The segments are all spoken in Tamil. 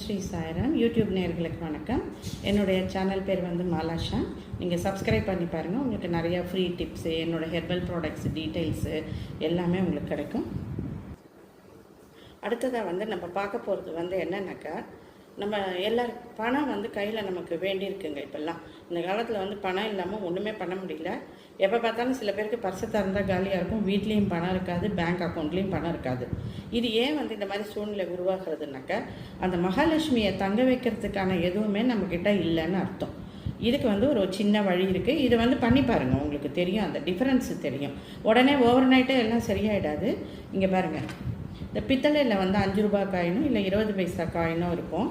ஸ்ரீ சாய்ராம். யூடியூப் நேர்களுக்கு வணக்கம். என்னுடைய சேனல் பேர் வந்து மாலாஷா நீங்கள் சப்ஸ்கிரைப் பண்ணி பாருங்கள் உங்களுக்கு நிறையா ஃப்ரீ டிப்ஸு என்னோடய ஹெர்பல் ப்ராடக்ட்ஸ் டீட்டெயில்ஸு எல்லாமே உங்களுக்கு கிடைக்கும். அடுத்ததாக வந்து நம்ம பார்க்க போகிறது வந்து என்னென்னாக்கா நம்ம எல்லா பணம் வந்து கையில் நமக்கு வேண்டியிருக்குங்க இப்போல்லாம். இந்த காலத்தில் வந்து பணம் இல்லாமல் ஒன்றுமே பண்ண முடியல. எப்போ பார்த்தாலும் சில பேருக்கு பர்சை திறந்தால் காலியாக இருக்கும். வீட்லேயும் பணம் இருக்காது பேங்க் அக்கௌண்ட்லேயும் பணம் இருக்காது. இது ஏன் வந்து இந்த மாதிரி சூழ்நிலை உருவாகிறதுனாக்க அந்த மகாலட்சுமியை தங்க வைக்கிறதுக்கான எதுவுமே நம்மக்கிட்ட இல்லைன்னு அர்த்தம். இதுக்கு வந்து ஒரு சின்ன வழி இருக்குது இதை வந்து பண்ணி பாருங்கள் உங்களுக்கு தெரியும். அந்த டிஃப்ரென்ஸு தெரியும். உடனே ஓவர் நைட்டே எல்லாம் சரியாயிடாது. இங்கே பாருங்கள் இந்த பித்தளையில் வந்து அஞ்சு ரூபாய் காயினும் இல்லை இருபது பைசா காயினும் இருக்கும்.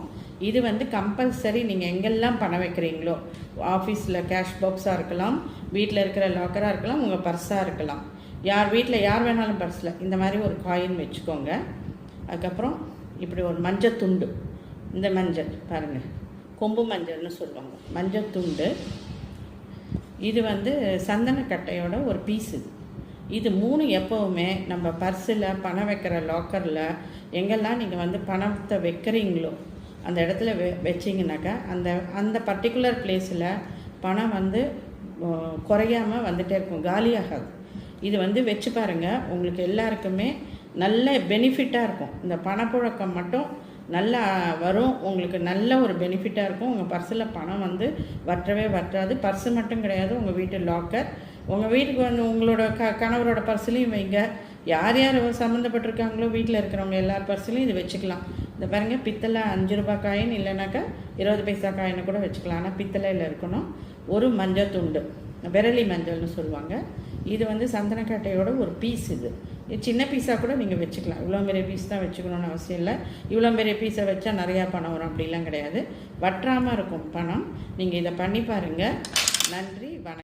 இது வந்து கம்பல்சரி நீங்கள் எங்கெல்லாம் பணம் வைக்கிறீங்களோ ஆஃபீஸில் கேஷ் பாக்ஸாக இருக்கலாம் வீட்டில் இருக்கிற லாக்கராக இருக்கலாம் உங்கள் பர்ஸாக இருக்கலாம். யார் வீட்டில் யார் வேணாலும் பர்ஸில் இந்த மாதிரி ஒரு காயின் வச்சுக்கோங்க. அதுக்கப்புறம் இப்படி ஒரு மஞ்சள் துண்டு. இந்த மஞ்சள் பாருங்கள் கொம்பு மஞ்சள்னு சொல்லுவாங்க. மஞ்சள் துண்டு. இது வந்து சந்தனக்கட்டையோட ஒரு பீஸ் இது இது மூணு எப்போவுமே நம்ம பர்ஸில் பணம் வைக்கிற லாக்கரில் எங்கெல்லாம் நீங்கள் வந்து பணத்தை வைக்கிறீங்களோ அந்த இடத்துல வெ வச்சிங்கனாக்கா அந்த அந்த பர்டிகுலர் பிளேஸில் பணம் வந்து குறையாமல் குறையாம இருக்கும் காலியாகாது. இது வந்து வச்சு பாருங்கள் உங்களுக்கு எல்லாருக்குமே நல்ல பெனிஃபிட்டாக இருக்கும். இந்த பணப்புழக்கம் மட்டும் நல்லா வரும் உங்களுக்கு நல்ல ஒரு பெனிஃபிட்டாக இருக்கும். உங்கள் பர்ஸில் பணம் வந்து வற்றவே வற்றாது. பர்ஸு மட்டும் கிடையாது உங்கள் வீட்டு லாக்கர் உங்கள் வீட்டுக்கு வந்து உங்களோட க கணவரோட பர்ஸ்லையும் வைங்க. யார் யார் சம்மந்தப்பட்டிருக்காங்களோ வீட்டில் இருக்கிறவங்க எல்லார் பர்ஸ்லையும் இது வச்சுக்கலாம். இந்த பாருங்க பித்தளை அஞ்சு ரூபாய் காயின் இல்லைனாக்கா இருபது பைசா காயினை கூட வச்சுக்கலாம். ஆனால் பித்தளையில் இருக்கணும். ஒரு மஞ்சள் துண்டு. விரலி மஞ்சள்னு சொல்லுவாங்க. இது வந்து சந்தனக்கட்டையோட ஒரு பீஸ் இது. இது சின்ன பீஸாக கூட நீங்கள் வச்சுக்கலாம். இவ்வளோ பெரிய பீஸ் தான் வச்சுக்கணும்னு அவசியம் இல்லை. இவ்வளோ பெரிய பீஸை வச்சா நிறையா பணம் வரும். அப்படிலாம் கிடையாது. வற்றாமல் இருக்கும் பணம். நீங்கள் இதை பண்ணி பாருங்கள் நன்றி வணக்கம்.